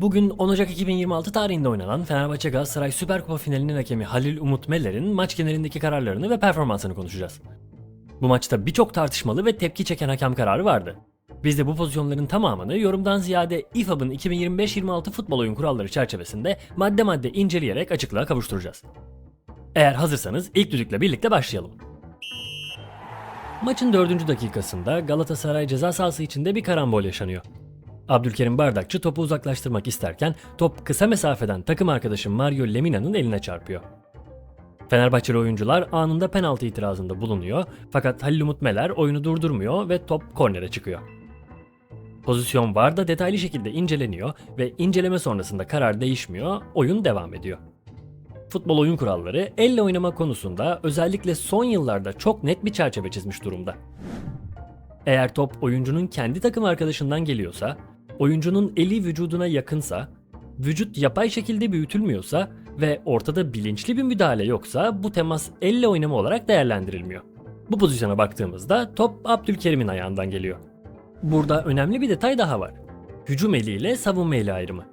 Bugün 10 Ocak 2026 tarihinde oynanan Fenerbahçe Galatasaray Süper Kupa finalinin hakemi Halil Umut Meller'in maç genelindeki kararlarını ve performansını konuşacağız. Bu maçta birçok tartışmalı ve tepki çeken hakem kararı vardı. Biz de bu pozisyonların tamamını yorumdan ziyade İFAB'ın 2025-26 futbol oyun kuralları çerçevesinde madde madde inceleyerek açıklığa kavuşturacağız. Eğer hazırsanız ilk düdükle birlikte başlayalım. Maçın 4. dakikasında Galatasaray ceza sahası içinde bir karambol yaşanıyor. Abdülkerim Bardakçı topu uzaklaştırmak isterken top kısa mesafeden takım arkadaşı Mario Lemina'nın eline çarpıyor. Fenerbahçeli oyuncular anında penaltı itirazında bulunuyor fakat Halil Umut Meler oyunu durdurmuyor ve top kornere çıkıyor. Pozisyon VAR'da detaylı şekilde inceleniyor ve inceleme sonrasında karar değişmiyor, oyun devam ediyor. Futbol oyun kuralları elle oynama konusunda özellikle son yıllarda çok net bir çerçeve çizmiş durumda. Eğer top oyuncunun kendi takım arkadaşından geliyorsa, oyuncunun eli vücuduna yakınsa, vücut yapay şekilde büyütülmüyorsa ve ortada bilinçli bir müdahale yoksa bu temas elle oynama olarak değerlendirilmiyor. Bu pozisyona baktığımızda top Abdülkerim'in ayağından geliyor. Burada önemli bir detay daha var. Hücum eli ile savunma eli ayrımı.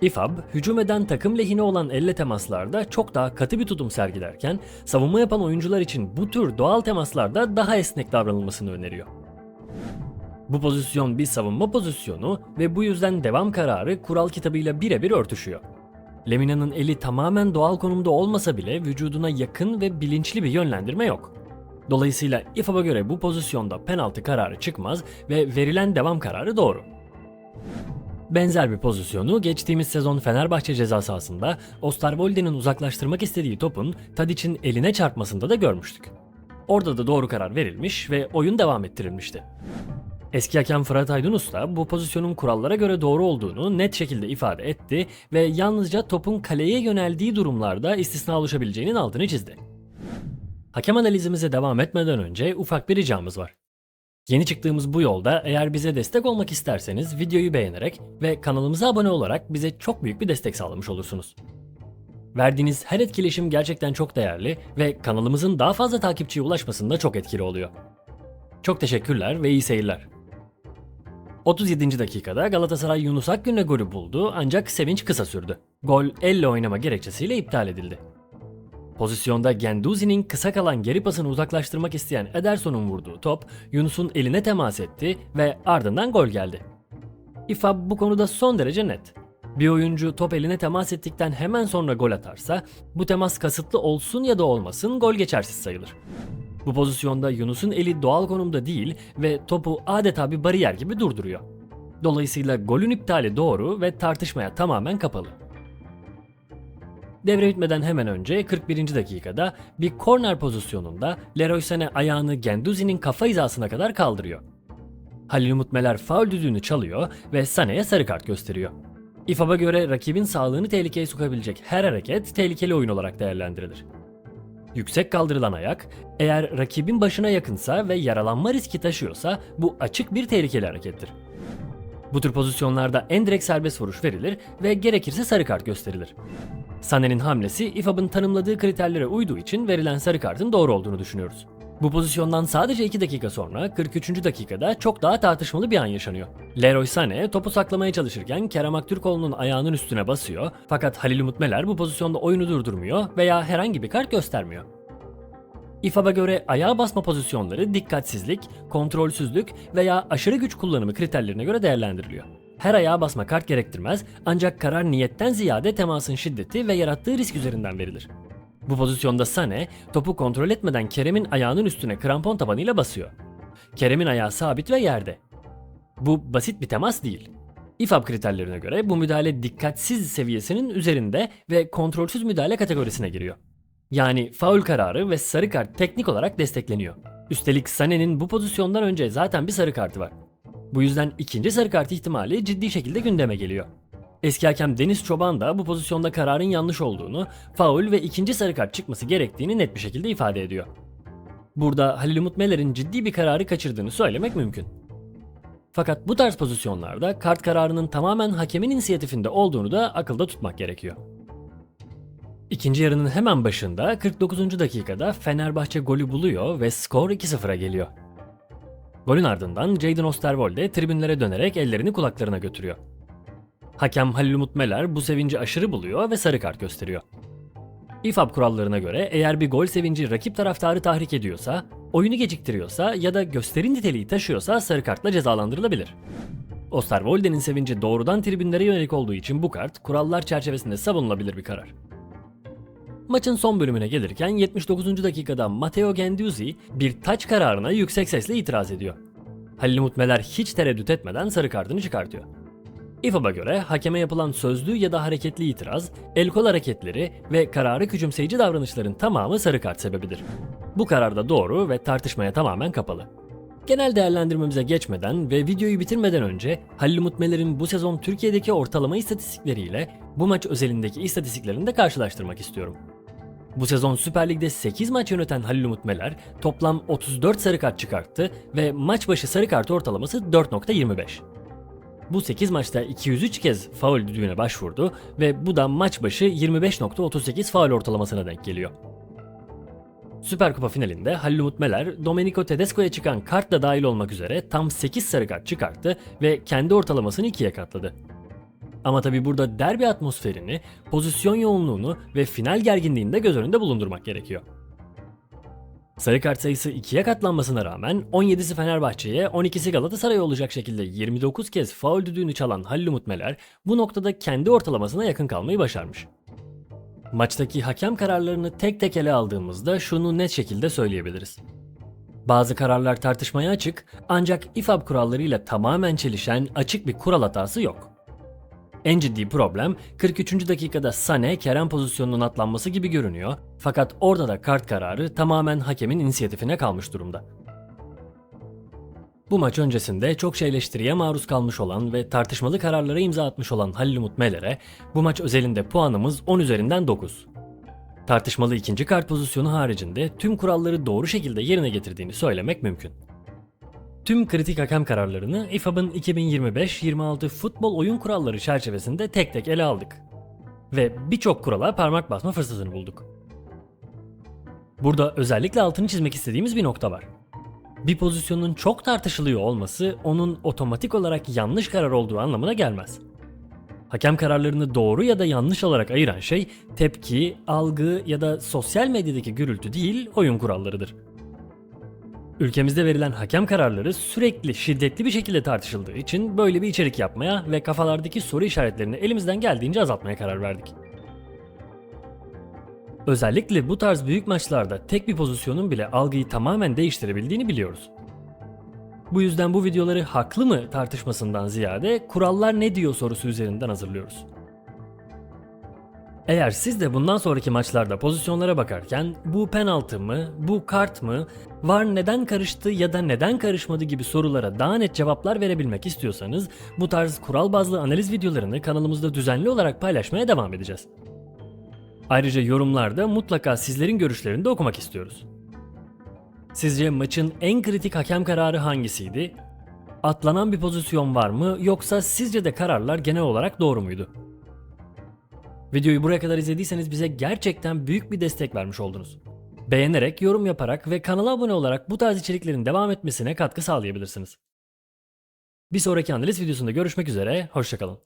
İFAB, hücum eden takım lehine olan elle temaslarda çok daha katı bir tutum sergilerken, savunma yapan oyuncular için bu tür doğal temaslarda daha esnek davranılmasını öneriyor. Bu pozisyon bir savunma pozisyonu ve bu yüzden devam kararı kural kitabıyla birebir örtüşüyor. Lemina'nın eli tamamen doğal konumda olmasa bile vücuduna yakın ve bilinçli bir yönlendirme yok. Dolayısıyla İFAB'a göre bu pozisyonda penaltı kararı çıkmaz ve verilen devam kararı doğru. Benzer bir pozisyonu geçtiğimiz sezon Fenerbahçe ceza sahasında Osterwolde'nin uzaklaştırmak istediği topun Tadic'in eline çarpmasında da görmüştük. Orada da doğru karar verilmiş ve oyun devam ettirilmişti. Eski hakem Fırat Aydınus da bu pozisyonun kurallara göre doğru olduğunu net şekilde ifade etti ve yalnızca topun kaleye yöneldiği durumlarda istisna oluşabileceğinin altını çizdi. Hakem analizimize devam etmeden önce ufak bir ricamız var. Yeni çıktığımız bu yolda eğer bize destek olmak isterseniz videoyu beğenerek ve kanalımıza abone olarak bize çok büyük bir destek sağlamış olursunuz. Verdiğiniz her etkileşim gerçekten çok değerli ve kanalımızın daha fazla takipçiye ulaşmasında çok etkili oluyor. Çok teşekkürler ve iyi seyirler. 37. dakikada Galatasaray Yunus Akgün'le golü buldu ancak sevinç kısa sürdü. Gol elle oynama gerekçesiyle iptal edildi. Pozisyonda Genduzi'nin kısa kalan geri pasını uzaklaştırmak isteyen Ederson'un vurduğu top Yunus'un eline temas etti ve ardından gol geldi. İFAB bu konuda son derece net. Bir oyuncu top eline temas ettikten hemen sonra gol atarsa bu temas kasıtlı olsun ya da olmasın gol geçersiz sayılır. Bu pozisyonda Yunus'un eli doğal konumda değil ve topu adeta bir bariyer gibi durduruyor. Dolayısıyla golün iptali doğru ve tartışmaya tamamen kapalı. Devre bitmeden hemen önce 41. dakikada bir korner pozisyonunda Leroy Sané ayağını Genduzi'nin kafa hizasına kadar kaldırıyor. Halil Umut Meler faul düdüğünü çalıyor ve Sané'ye sarı kart gösteriyor. İFAB'a göre rakibin sağlığını tehlikeye sokabilecek her hareket tehlikeli oyun olarak değerlendirilir. Yüksek kaldırılan ayak, eğer rakibin başına yakınsa ve yaralanma riski taşıyorsa bu açık bir tehlikeli harekettir. Bu tür pozisyonlarda en direkt serbest vuruş verilir ve gerekirse sarı kart gösterilir. Sané'nin hamlesi İFAB'ın tanımladığı kriterlere uyduğu için verilen sarı kartın doğru olduğunu düşünüyoruz. Bu pozisyondan sadece 2 dakika sonra 43. dakikada çok daha tartışmalı bir an yaşanıyor. Leroy Sané topu saklamaya çalışırken Kerem Aktürkoğlu'nun ayağının üstüne basıyor fakat Halil Umut Meler bu pozisyonda oyunu durdurmuyor veya herhangi bir kart göstermiyor. İFAB'a göre ayağa basma pozisyonları dikkatsizlik, kontrolsüzlük veya aşırı güç kullanımı kriterlerine göre değerlendiriliyor. Her ayağa basma kart gerektirmez ancak karar niyetten ziyade temasın şiddeti ve yarattığı risk üzerinden verilir. Bu pozisyonda Sané topu kontrol etmeden Kerem'in ayağının üstüne krampon tabanıyla basıyor. Kerem'in ayağı sabit ve yerde. Bu basit bir temas değil. İFAB kriterlerine göre bu müdahale dikkatsiz seviyesinin üzerinde ve kontrolsüz müdahale kategorisine giriyor. Yani faul kararı ve sarı kart teknik olarak destekleniyor. Üstelik Sané'nin bu pozisyondan önce zaten bir sarı kartı var. Bu yüzden ikinci sarı kart ihtimali ciddi şekilde gündeme geliyor. Eski hakem Deniz Çoban da bu pozisyonda kararın yanlış olduğunu, faul ve ikinci sarı kart çıkması gerektiğini net bir şekilde ifade ediyor. Burada Halil Umut Meler'in ciddi bir kararı kaçırdığını söylemek mümkün. Fakat bu tarz pozisyonlarda kart kararının tamamen hakemin inisiyatifinde olduğunu da akılda tutmak gerekiyor. İkinci yarının hemen başında 49. dakikada Fenerbahçe golü buluyor ve skor 2-0'a geliyor. Golün ardından Jadon Osterwolde tribünlere dönerek ellerini kulaklarına götürüyor. Hakem Halil Umut Meler bu sevinci aşırı buluyor ve sarı kart gösteriyor. İFAB kurallarına göre eğer bir gol sevinci rakip taraftarı tahrik ediyorsa, oyunu geciktiriyorsa ya da gösteri niteliği taşıyorsa sarı kartla cezalandırılabilir. Osterwolde'nin sevinci doğrudan tribünlere yönelik olduğu için bu kart kurallar çerçevesinde savunulabilir bir karar. Maçın son bölümüne gelirken 79. dakikada Matteo Gendouzi bir taç kararına yüksek sesle itiraz ediyor. Halil Umut Meler hiç tereddüt etmeden sarı kartını çıkartıyor. İFAB'a göre hakeme yapılan sözlü ya da hareketli itiraz, el kol hareketleri ve kararı küçümseyici davranışların tamamı sarı kart sebebidir. Bu karar da doğru ve tartışmaya tamamen kapalı. Genel değerlendirmemize geçmeden ve videoyu bitirmeden önce Halil Umut Meler'in bu sezon Türkiye'deki ortalama istatistikleriyle bu maç özelindeki istatistiklerini de karşılaştırmak istiyorum. Bu sezon Süper Lig'de 8 maç yöneten Halil Umut Meler toplam 34 sarı kart çıkarttı ve maç başı sarı kart ortalaması 4.25. Bu 8 maçta 203 kez faul düdüğüne başvurdu ve bu da maç başı 25.38 faul ortalamasına denk geliyor. Süper Kupa finalinde Halil Umut Meler, Domenico Tedesco'ya çıkan kart da dahil olmak üzere tam 8 sarı kart çıkarttı ve kendi ortalamasını ikiye katladı. Ama tabi burada derbi atmosferini, pozisyon yoğunluğunu ve final gerginliğini de göz önünde bulundurmak gerekiyor. Sarı kart sayısı 2'ye katlanmasına rağmen 17'si Fenerbahçe'ye 12'si Galatasaray olacak şekilde 29 kez faul düdüğünü çalan Halil Umut Meler bu noktada kendi ortalamasına yakın kalmayı başarmış. Maçtaki hakem kararlarını tek tek ele aldığımızda şunu net şekilde söyleyebiliriz. Bazı kararlar tartışmaya açık ancak İFAB kurallarıyla tamamen çelişen açık bir kural hatası yok. En ciddi problem 43. dakikada Sane Kerem pozisyonunun atlanması gibi görünüyor fakat orada da kart kararı tamamen hakemin inisiyatifine kalmış durumda. Bu maç öncesinde çok eleştiriye maruz kalmış olan ve tartışmalı kararlara imza atmış olan Halil Umut Meler'e bu maç özelinde puanımız 10 üzerinden 9. Tartışmalı ikinci kart pozisyonu haricinde tüm kuralları doğru şekilde yerine getirdiğini söylemek mümkün. Tüm kritik hakem kararlarını İFAB'ın 2025-26 futbol oyun kuralları çerçevesinde tek tek ele aldık. Ve birçok kurala parmak basma fırsatını bulduk. Burada özellikle altını çizmek istediğimiz bir nokta var. Bir pozisyonun çok tartışılıyor olması onun otomatik olarak yanlış karar olduğu anlamına gelmez. Hakem kararlarını doğru ya da yanlış olarak ayıran şey tepki, algı ya da sosyal medyadaki gürültü değil oyun kurallarıdır. Ülkemizde verilen hakem kararları sürekli şiddetli bir şekilde tartışıldığı için böyle bir içerik yapmaya ve kafalardaki soru işaretlerini elimizden geldiğince azaltmaya karar verdik. Özellikle bu tarz büyük maçlarda tek bir pozisyonun bile algıyı tamamen değiştirebildiğini biliyoruz. Bu yüzden bu videoları haklı mı tartışmasından ziyade kurallar ne diyor sorusu üzerinden hazırlıyoruz. Eğer siz de bundan sonraki maçlarda pozisyonlara bakarken bu penaltı mı, bu kart mı, var neden karıştı ya da neden karışmadı gibi sorulara daha net cevaplar verebilmek istiyorsanız bu tarz kural bazlı analiz videolarını kanalımızda düzenli olarak paylaşmaya devam edeceğiz. Ayrıca yorumlarda mutlaka sizlerin görüşlerini de okumak istiyoruz. Sizce maçın en kritik hakem kararı hangisiydi? Atlanan bir pozisyon var mı yoksa sizce de kararlar genel olarak doğru muydu? Videoyu buraya kadar izlediyseniz bize gerçekten büyük bir destek vermiş oldunuz. Beğenerek, yorum yaparak ve kanala abone olarak bu tarz içeriklerin devam etmesine katkı sağlayabilirsiniz. Bir sonraki analiz videosunda görüşmek üzere, hoşçakalın.